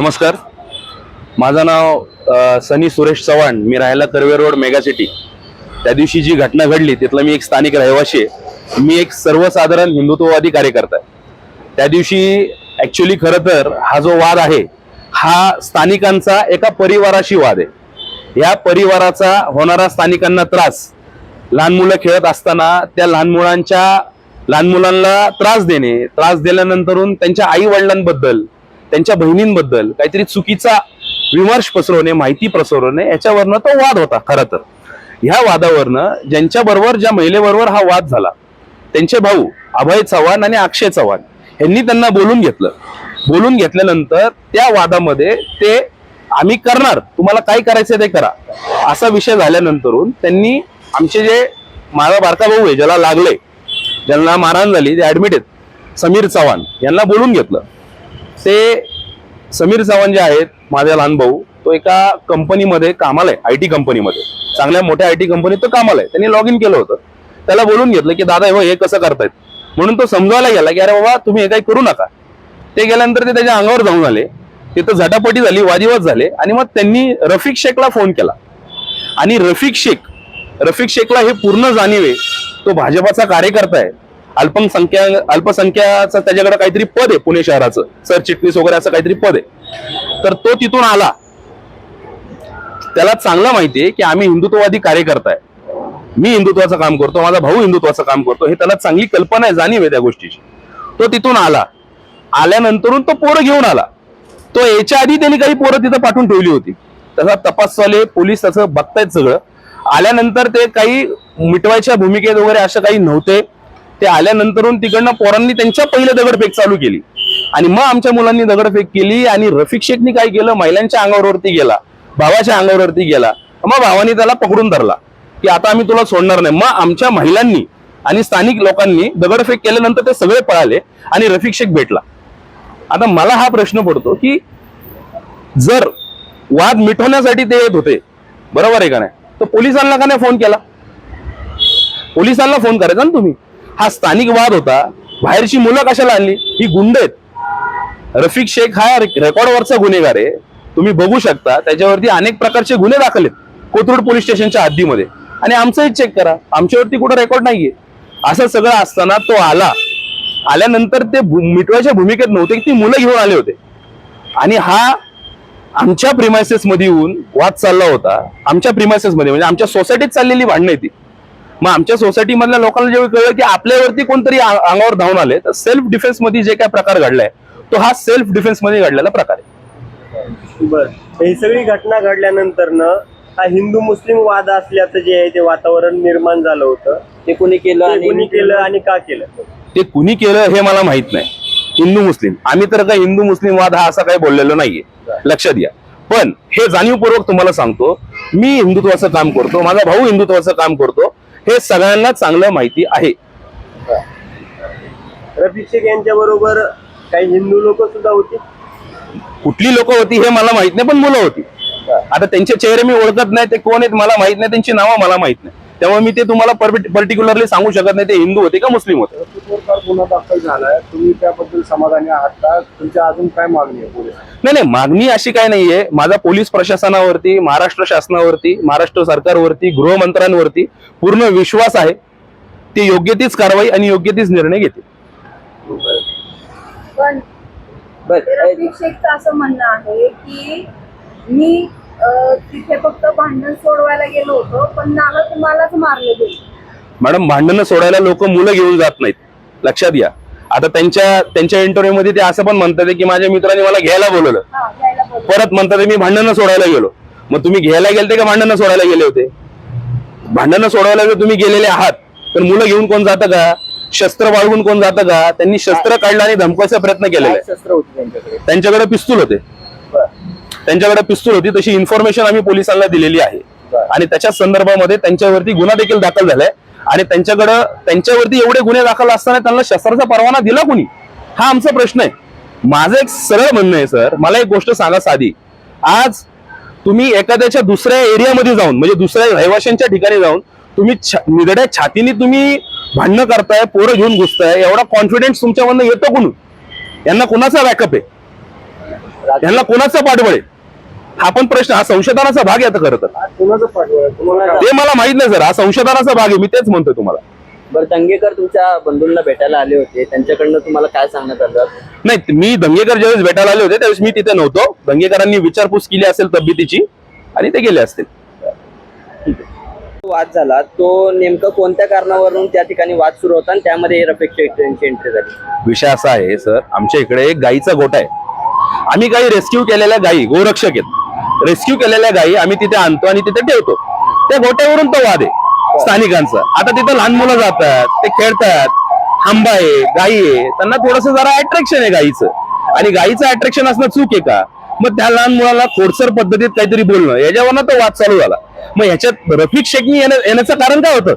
नमस्कार. माझं नाव सनी सुरेश चव्हाण. मी राहायला कर्वे रोड मेगा सिटी. त्या दिवशी जी घटना घडली तिथला मी एक स्थानिक रहिवासी आहे. मी एक सर्वसाधारण हिंदुत्ववादी कार्यकर्ता आहे. त्या दिवशी ॲक्च्युली खरं तर हा जो वाद आहे हा स्थानिकांचा एका परिवाराशी वाद आहे. या परिवाराचा होणारा स्थानिकांना त्रास. लहान मुलं खेळत असताना त्या लहान मुलांच्या लहान मुलांना त्रास देणे त्रास दिल्यानंतरून त्यांच्या आई वडिलांबद्दल त्यांच्या बहिणींबद्दल काहीतरी चुकीचा विमर्श पसरवणे माहिती पसरवणे याच्यावरनं तो वाद होता खरं तर. ह्या वादावरनं ज्यांच्या बरोबर ज्या महिलेबरोबर हा वाद झाला त्यांचे भाऊ अभय चव्हाण आणि अक्षय चव्हाण यांनी त्यांना बोलून घेतलं. बोलून घेतल्यानंतर त्या वादामध्ये ते आम्ही करणार तुम्हाला काय करायचं ते करा. असा विषय झाल्यानंतरून त्यांनी आमचे जे माझा बारका भाऊ आहे ज्याला लागले ज्यांना मारहाण झाली ते ऍडमिट आहेत. समीर चव्हाण यांना बोलून घेतलं. ते समीर चव्हाण जे आहेत माझा लहान भाऊ तो एका कंपनीमध्ये कामाला आहे आय टी कंपनीमध्ये. चांगल्या मोठ्या आय टी कंपनीत तो कामाला आहे. त्यांनी लॉग इन केलं होतं. त्याला बोलून घेतलं की दादा हे हे कसं करतायत? म्हणून तो समजायला गेला की अरे बाबा तुम्ही हे काही करू नका. ते गेल्यानंतर ते त्याच्या अंगावर जाऊन आले. तिथं झटापटी झाली वादिवाद झाले आणि मग त्यांनी रफिक शेखला फोन केला. आणि रफिक शेख रफिक शेखला हे पूर्ण जाणीव आहे. तो भाजपाचा कार्यकर्ता आहे. अल्पसंख्या अल्पसंख्याचं त्याच्याकडे काहीतरी पद आहे पुणे शहराचं. सरचिटणीस वगैरे असं काहीतरी पद आहे. तर तो तिथून आला. त्याला चांगलं माहिती आहे की आम्ही हिंदुत्ववादी कार्यकर्ता आहे. मी हिंदुत्वाचं काम करतो माझा भाऊ हिंदुत्वाचं काम करतो. हे त्याला चांगली कल्पना आहे जाणीव आहे त्या गोष्टीची. तो तिथून आला. आल्यानंतरून तो पोरं घेऊन आला. तो याच्या आधी त्यांनी काही पोरं तिथं पाठवून ठेवली होती. तसा तपासवाले पोलीस तसं बघतायत सगळं. आल्यानंतर ते काही मिटवायच्या भूमिकेत वगैरे असं काही नव्हते. ते आल्यानंतरून तिकडनं पोरांनी त्यांच्या पहिले दगडफेक चालू केली. आणि मग आमच्या मुलांनी दगडफेक केली आणि रफिक शेखनी काय केलं? महिलांच्या अंगावरती गेला. भावाच्या अंगावरती गेला. मग भावानी त्याला पकडून धरला. की आता आम्ही तुला सोडणार नाही. मग आमच्या महिलांनी आणि स्थानिक लोकांनी दगडफेक केल्यानंतर ते सगळे पळाले आणि रफिक शेख भेटला. आता मला हा प्रश्न पडतो की जर वाद मिटवण्यासाठी ते येत होते बरोबर आहे का नाही? तर पोलिसांना का नाही फोन केला? पोलिसांना फोन करायचा ना तुम्ही? हा स्थानिक वाद होता. बाहेरची मुलं कशाला आणली? ही गुंड आहेत. रफिक शेख हा रेकॉर्डवरचा गुन्हेगार आहे. तुम्ही बघू शकता त्याच्यावरती अनेक प्रकारचे गुन्हे दाखल आहेत. कोथरूड पोलीस स्टेशनच्या हद्दीमध्ये. आणि आमचंही चेक करा. आमच्यावरती कुठं रेकॉर्ड नाहीये. असं सगळं असताना तो आला. आल्यानंतर ते भू- मिटवायच्या भूमिकेत नव्हते की ती मुलं घेऊन आले होते. आणि हा आमच्या प्रिमायसेसमध्ये येऊन वाद चालला होता. आमच्या प्रिमायसेसमध्ये म्हणजे आमच्या सोसायटीत चाललेली भांडणं ती. मग आमच्या सोसायटी मधल्या लोकांना जेव्हा कळलं की आपल्यावरती कोणतरी अंगावर धावून आले तर सेल्फ डिफेन्समध्ये जे काय प्रकार घडलाय तो हा सेल्फ डिफेन्समध्ये घडलेला प्रकार आहे. बर. ही सगळी घटना घडल्यानंतर न हा हिंदू मुस्लिम वाद असल्याचं जे आहे ते वातावरण निर्माण झालं होतं. ते कोणी केलं कोणी केलं आणि का केलं? ते कुणी केलं हे मला माहीत नाही. हिंदू मुस्लिम. आम्ही तर काही हिंदू मुस्लिम वाद हा असा काही बोललेलो नाहीये. लक्षात घ्या. पण हे जाणीवपूर्वक तुम्हाला सांगतो मी हिंदुत्वाचं काम करतो माझा भाऊ हिंदुत्वाचं काम करतो हे सगळ्यांना चांगलं माहिती आहे. रफिक शेख यांच्या बरोबर काही हिंदू लोक सुद्धा होती? कुठली लोक होती हे मला माहीत नाही पण मुलं होती. आता त्यांचे चेहरे मी ओळखत नाही ते कोण आहेत मला माहीत नाही त्यांची नावं मला माहीत नाही. त्यामुळे मी ते तुम्हाला पर्टिक्युलरली सांगू शकत नाही ते हिंदू होते का मुस्लिम होते? गुन्हा दाखल झालाय. तुम्ही त्याबद्दल समाधानी आहात का? तुमच्या अजून काय मागणी आहे पोलीस नाही नाही मागणी अशी काय नाहीये. माझा पोलीस प्रशासनावरती महाराष्ट्र शासनावरती महाराष्ट्र सरकारवरती गृहमंत्र्यांवरती पूर्ण विश्वास आहे. ते योग्य तीच कारवाई आणि योग्य तीच निर्णय घेते पण असं म्हणणं आहे की मी तिथे फक्त भांडण सोडवायला गेलो होतो पण मला तुम्हालाच मारले गेले. मॅडम भांडणं सोडायला लोक मुलं घेऊन जात नाहीत. लक्षात घ्या. आता त्यांच्या त्यांच्या इंटरव्ह्यू मध्ये ते असं पण म्हणतात की माझ्या मित्राने मला घ्यायला बोलवलं. हा घ्यायला परत म्हणतात मी भांडणं सोडायला गेलो. मग तुम्ही घ्यायला गेलते का भांडणं सोडायला गेले होते? भांडणं सोडवायला जर तुम्ही गेलेले आहात तर मुलं घेऊन कोण जातं का? शस्त्र बाळगून कोण जातं का? त्यांनी शस्त्र काढलं आणि धमकवायचा प्रयत्न केलेला आहे. शस्त्र होती त्यांच्याकडे? त्यांच्याकडे पिस्तूल होते. त्यांच्याकडे पिस्तूल होती तशी इन्फॉर्मेशन आम्ही पोलिसांना दिलेली आहे. आणि त्याच्या संदर्भामध्ये त्यांच्यावरती गुन्हा देखील दाखल झालाय. आणि त्यांच्याकडं त्यांच्यावरती एवढे गुन्हे दाखल असताना त्यांना शस्त्राचा परवाना दिला कोणी? हा आमचा प्रश्न आहे. माझं एक सरळ म्हणणं आहे सर. मला एक गोष्ट सांगा साधी. आज तुम्ही एखाद्याच्या दुसऱ्या एरियामध्ये जाऊन म्हणजे दुसऱ्या रहिवाशांच्या ठिकाणी जाऊन तुम्ही निधड्या छातीने तुम्ही भांडणं करताय पोरं घेऊन घुसताय एवढा कॉन्फिडन्स तुमच्यामधनं येतो कुणून यांना कोणाचा बॅकअप आहे? यांना कोणाचा पाठबळ आहे? हा पण प्रश्न हा संशोधनाचा भाग आहे आता खरं तर. ते मला माहीत नाही सर हा संशोधनाचा भाग आहे मी तेच म्हणतोय तुम्हाला. बरं दंगेकर तुमच्या बंधूंना भेटायला आले होते. त्यांच्याकडनं तुम्हाला काय सांगण्यात आलं? नाही मी दंगेकर ज्यावेळेस भेटायला आले होते त्यावेळेस मी तिथे नव्हतो. दंगेकरांनी विचारपूस केली असेल तब्येतीची आणि ते गेले असतील. वाद झाला. तो नेमकं कोणत्या कारणावरून त्या ठिकाणी वाद सुरू होता आणि त्यामध्ये रफिक शेख यांची एंट्री झाली? विषय असा आहे सर आमच्या इकडे एक गाईचा गोठा आहे. आम्ही काही रेस्क्यू केलेल्या गायी गोरक्षक आहेत. रेस्क्यू केलेल्या गायी आम्ही तिथे आणतो आणि तिथे ठेवतो. त्या गोट्यावरून तो वाद आहे. स्थानिकांचा. आता तिथं लहान मुलं जातात ते खेळतात आंबा आहे गाई आहे. त्यांना थोडस जरा अट्रॅक्शन आहे गायीचं आणि गाईचं अट्रॅक्शन असणं चूक आहे का? मग त्या लहान मुलाला खोडसर पद्धतीत काहीतरी बोलणं. याच्यावरनं तो वाद चालू झाला. मग ह्याच्यात रफिक शेखनी येण्याचं कारण काय होतं?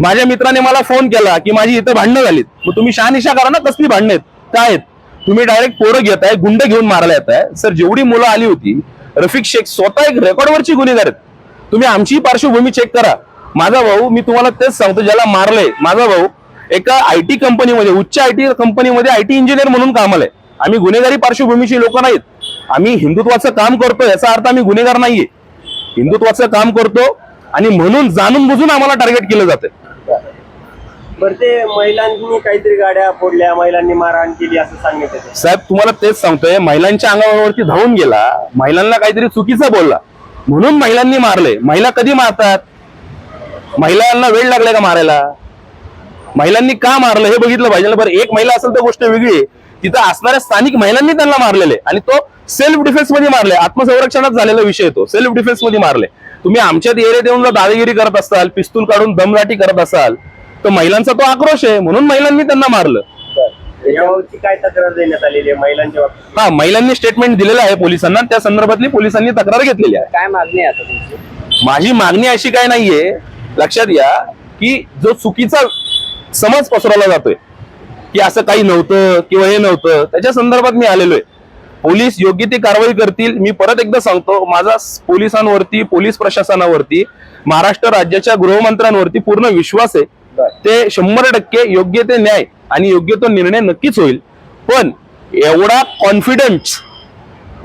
माझ्या मित्राने मला फोन केला की माझी इथं भांडणं झालीत. मग तुम्ही शहानिशा करा ना कसली भांडणं आहेत? काय आहेत? तुम्ही डायरेक्ट पोरं घेताय गुंड घेऊन मारायला येत आहे सर जेवढी मुलं आली होती रफिक शेख स्वतः एक रेकॉर्डवरची गुन्हेगार आहेत. तुम्ही आमची पार्श्वभूमी चेक करा. माझा भाऊ मी तुम्हाला तेच सांगतो ज्याला मारलंय. माझा भाऊ एका आय टी कंपनीमध्ये उच्च आय टी कंपनीमध्ये आय टी इंजिनियर म्हणून कामाला आहे. आम्ही गुन्हेगारी पार्श्वभूमीची लोक नाहीत. आम्ही हिंदुत्वाचं काम करतो याचा अर्थ आम्ही गुन्हेगार नाहीये. हिंदुत्वाचं काम करतो आणि म्हणून जाणून बुजून आम्हाला टार्गेट केलं जातं बरं ते महिलांनी काहीतरी गाड्या फोडल्या महिलांनी मारहाण केली असं सांगण्यात साहेब तुम्हाला तेच सांगतोय महिलांच्या अंगावरती धावून गेला महिलांना काहीतरी चुकीचं बोलला. म्हणून महिलांनी मारले. महिला कधी मारतात? महिलांना वेळ लागलाय का मारायला? महिलांनी का मारलं? हे बघितलं पाहिजे बरं एक महिला असेल तर गोष्ट वेगळी आहे. तिथं असणाऱ्या स्थानिक महिलांनी त्यांना मारलेले आणि तो सेल्फ डिफेन्समध्ये मारले. आत्मसंरक्षणात झालेला विषय तो. सेल्फ डिफेन्समध्ये मारले. तुम्ही आमच्या एरियात येऊन जर दादागिरी करत असाल पिस्तूल काढून दमदाटी करत असाल तर महिलांचा तो आक्रोश आहे म्हणून महिलांनी त्यांना मारलं. यावरची काय तक्रार देण्यात आलेली आहे महिलांच्या बाबतीत? हा महिलांनी स्टेटमेंट दिलेलं आहे पोलिसांना त्या संदर्भातली पोलिसांनी तक्रार घेतलेली आहे. काय मागणी आहे आता तुमची? माझी मागणी अशी काय नाहीये लक्षात घ्या की जो चुकीचा समज पसरवला जातोय की असं काही नव्हतं किंवा हे नव्हतं त्याच्या संदर्भात मी आलेलो आहे. पोलीस योग्य ती कारवाई करतील मी परत एकदा सांगतो माझा पोलिसांवरती पोलीस प्रशासनावरती महाराष्ट्र राज्याच्या गृहमंत्र्यांवरती पूर्ण विश्वास आहे ते शंभर टक्के योग्य ते न्याय आणि योग्य तो निर्णय नक्कीच होईल. पण एवढा कॉन्फिडन्स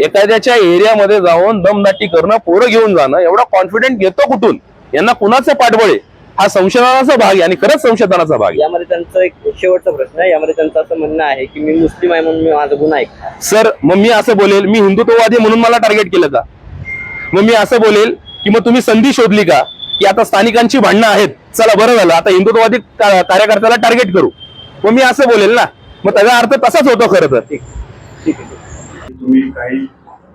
एखाद्याच्या एरियामध्ये जाऊन दमदाटी करणं पोरं घेऊन जाणं एवढा कॉन्फिडंट घेतो कुठून? यांना कुणाचं पाठबळ आहे? हा संशोधनाचा भाग आहे आणि खरंच संशोधनाचा भाग आहे. यामध्ये त्यांचा एक शेवटचा प्रश्न आहे. यामध्ये त्यांचं असं म्हणणं आहे की मी मुस्लिम आहे म्हणून मी माझा गुन्हा ऐकला सर मग मी असं बोलेल मी हिंदुत्ववादी म्हणून मला टार्गेट केलं का? मग मी असं बोलेल की मग तुम्ही संधी शोधली का? की आता स्थानिकांची भांडणं आहेत. चला बरं झालं. आता हिंदुत्ववादी का- कार्यकर्त्याला टार्गेट करू. मग मी असं बोलेल ना. मग त्याचा अर्थ तसाच होतो खरं तर. तुम्ही काही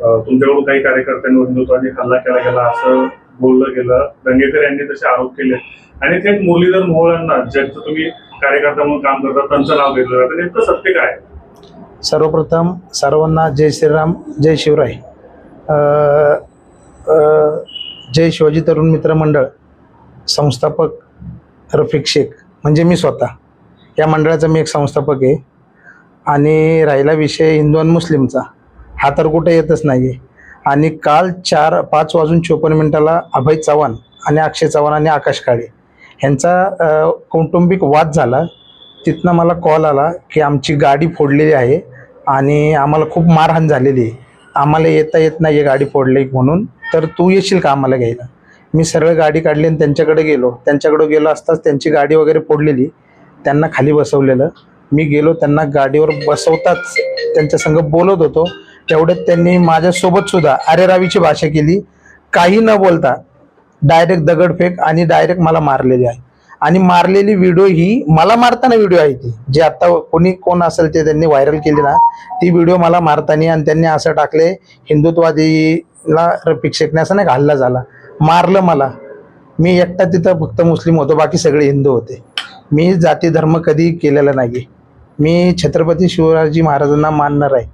तुमच्याकडून काही कार्यकर्त्यांवर हिंदुत्वाने हल्ला केला गेला असं बोललं गेलं. दंगेकर यांनी तसे आरोप केले. आणि थेट मुरलीधर मोहोळांना ज्यांचं तुम्ही कार्यकर्ता म्हणून काम करता त्यांचं नाव घेतलं जातं. नेमकं सत्य काय आहे? सर्वप्रथम सर्वांना जय श्रीराम जय शिवराय. अ, अ, जय शिवाजी तरुण मित्र मंडळ संस्थापक रफिक शेख म्हणजे मी स्वतः. या मंडळाचा मी एक संस्थापक आहे. आणि राहिला विषय हिंदू आणि मुस्लिमचा. हा तर कुठे येतच नाही आहे आणि काल चार पाच वाजून चोपन्न मिनिटाला अभय चव्हाण आणि अक्षय चव्हाण आणि आकाश काळे ह्यांचा कौटुंबिक वाद झाला. तिथनं मला कॉल आला की आमची गाडी फोडलेली आहे आणि आम्हाला खूप मारहाण झालेली आहे. आम्हाला येता येत नाही आहे गाडी फोडली म्हणून. तर तू येशील का आम्हाला घ्यायला? मी सरळ गाडी काढली आणि त्यांच्याकडे गेलो. त्यांच्याकडे गेलो असताच त्यांची गाडी वगैरे फोडलेली. त्यांना खाली बसवलेलं. मी गेलो त्यांना गाडीवर बसवताच त्यांच्या संग बोलत होतो. तेवढ्यात त्यांनी माझ्यासोबत सुद्धा अरे रावीची भाषा केली. काही न बोलता डायरेक्ट दगडफेक आणि डायरेक्ट मला मारलेली आहे. आणि मारलेली व्हिडिओ ही मला मारताना व्हिडिओ आहे ती. जे आता कोणी कोण असेल ते त्यांनी व्हायरल केली ना ती व्हिडिओ मला मारताना आणि त्यांनी असं टाकले हिंदुत्वादीला रफिक शेखने असं नाही हल्ला झाला. मारलं मला. मी एकटा तिथं फक्त मुस्लिम होतो बाकी सगळे हिंदू होते. मी जाती धर्म कधी केलेला नाही मी छत्रपती शिवाजी महाराजांना मानणार आहे.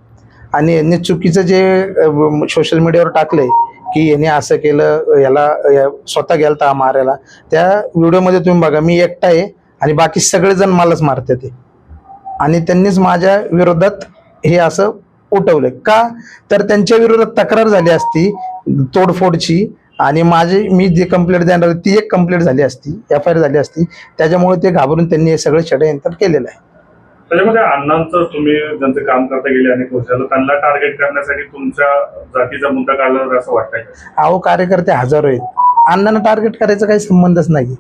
आणि यांनी चुकीचं जे सोशल मीडियावर टाकलंय की याने असं केलं याला या- स्वतः गेलता मारायला. त्या व्हिडिओमध्ये तुम्ही बघा मी एकटा आहे आणि बाकी सगळेजण मलाच मारते ते. आणि त्यांनीच माझ्या विरोधात हे असं उठवलं का? तर त्यांच्या विरोधात तक्रार झाली असती तोडफोडची आणि माझी मी जे कंप्लेंट देणार ती एक कंप्लेंट झाली असती एफ आय आर झाली असती. त्याच्यामुळे ते घाबरून त्यांनी हे सगळं षडयंत्र केलेलं आहे. त्याच्यामध्ये अण्णांचं तुम्ही ज्यांचं काम करता गेले अनेक वर्षाला त्यांना टार्गेट करण्यासाठी तुमच्या जातीचा मुद्दा काढला असं वाटतंय का? अहो कार्यकर्ते हजारो आहेत. अण्णांना टार्गेट करायचा काही संबंधच नाही.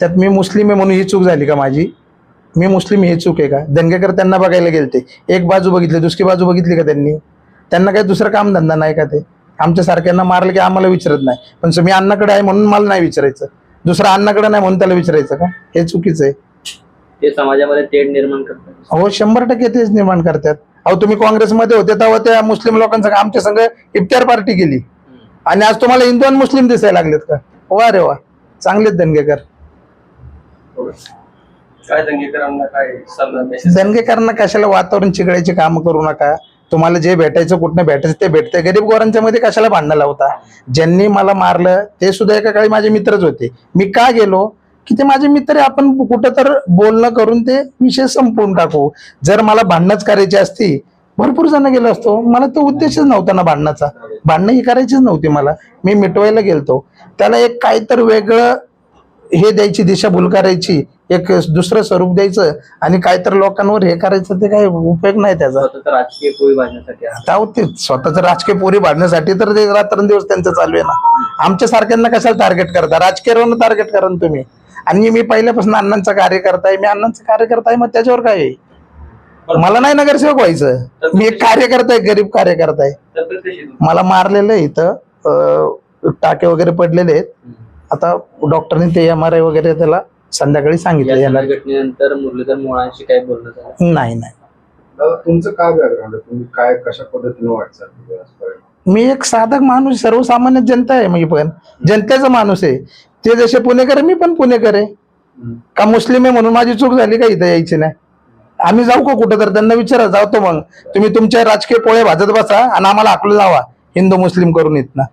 त्यात मी मुस्लिम आहे म्हणून ही चूक झाली का माझी? मी मुस्लिम ही चूक आहे का? दंगेकर त्यांना बघायला गेलते. एक बाजू बघितली दुसरी बाजू बघितली का त्यांनी? त्यांना काही दुसरं काम धंदा नाही का ते? आमच्या सारख्यांना मारलं की आम्हाला विचारत नाही. पण मी अण्णाकडे आहे म्हणून मला नाही विचारायचं. दुसरं अण्णाकडे नाही म्हणून त्याला विचारायचं का? हे चुकीचं आहे. ते समाजामध्ये तेढ निर्माण करतात. हो शंभर टक्के तेच निर्माण करतात. अहो तुम्ही काँग्रेसमध्ये होते तेव्हा त्या मुस्लिम लोकांचं आमच्या संघ इफ्तार पार्टी केली? आणि आज तुम्हाला हिंदू आणि मुस्लिम दिसायला लागलेत का? वा रे वा. काय दंगेकरांना काय सल्ला दंगेकरांना कशाला वातावरण चिघळायची कामं करू नका? तुम्हाला जे भेटायचं कुठनं भेटायचं ते भेटतंय. गरीब गोरांच्या मध्ये कशाला भांडणं लावता? ज्यांनी मला मारलं ते सुद्धा एका काळी माझे मित्रच होते. मी का गेलो? की ते माझे मित्र आहे आपण कुठं तर बोलणं करून ते विषय संपवून टाकू. जर मला भांडणच करायची असती भरपूर जण गेलो असतो. मला तो उद्देशच नव्हता ना भांडणाचा. भांडणं ही करायचीच नव्हती मला. मी मिटवायला गेलतो. त्याला एक काहीतरी वेगळं हे द्यायची दिशाभूल करायची एक दुसरं स्वरूप द्यायचं आणि काहीतरी लोकांवर हे करायचं ते काही उपयोग नाही त्याचा. राजकीय भाजण्यासाठी स्वतःच राजकीय पोरी भाडण्यासाठी तर ते रात्रंदिवस त्यांचं चालू आहे ना. आमच्या सारख्यांना कशाला टार्गेट करता? राजकीय टार्गेट करा तुम्ही. आणि मी पहिल्यापासून अण्णांचा कार्यकर्ता आहे मी अण्णांचा कार्यकर्ता आहे मग त्याच्यावर काय आहे? मला नाही नगरसेवक व्हायचं. मी एक कार्यकर्ता आहे गरीब कार्यकर्ता आहे मला मारलेलं आहे इथं. टाके वगैरे पडलेले आहेत. आता डॉक्टरने ते एम आर आय वगैरे त्याला संध्याकाळी सांगितलं. मुरलीधर मोळांशी काय बोलणं झालं? नाही नाही. दादा तुमचं काय बॅकग्राऊंड आहे? तुम्ही काय कशा पद्धतीने वाटचाल केली आजपर्यंत मी एक साधक माणूस सर्वसामान्य जनता आहे मी पण. जनतेचा माणूस आहे. ते जसे पुणेकर आहे, मी पण पुणेकर आहे. का मुस्लिम आहे म्हणून माझी चूक झाली का इथं यायची नाही? आम्ही जाऊ का कुठं तर? त्यांना विचारा जातो मग. तुम्ही तुमच्या राजकीय पोळे भाजत बसा आणि आम्हाला आकलं जावा हिंदू मुस्लिम करून इथनं.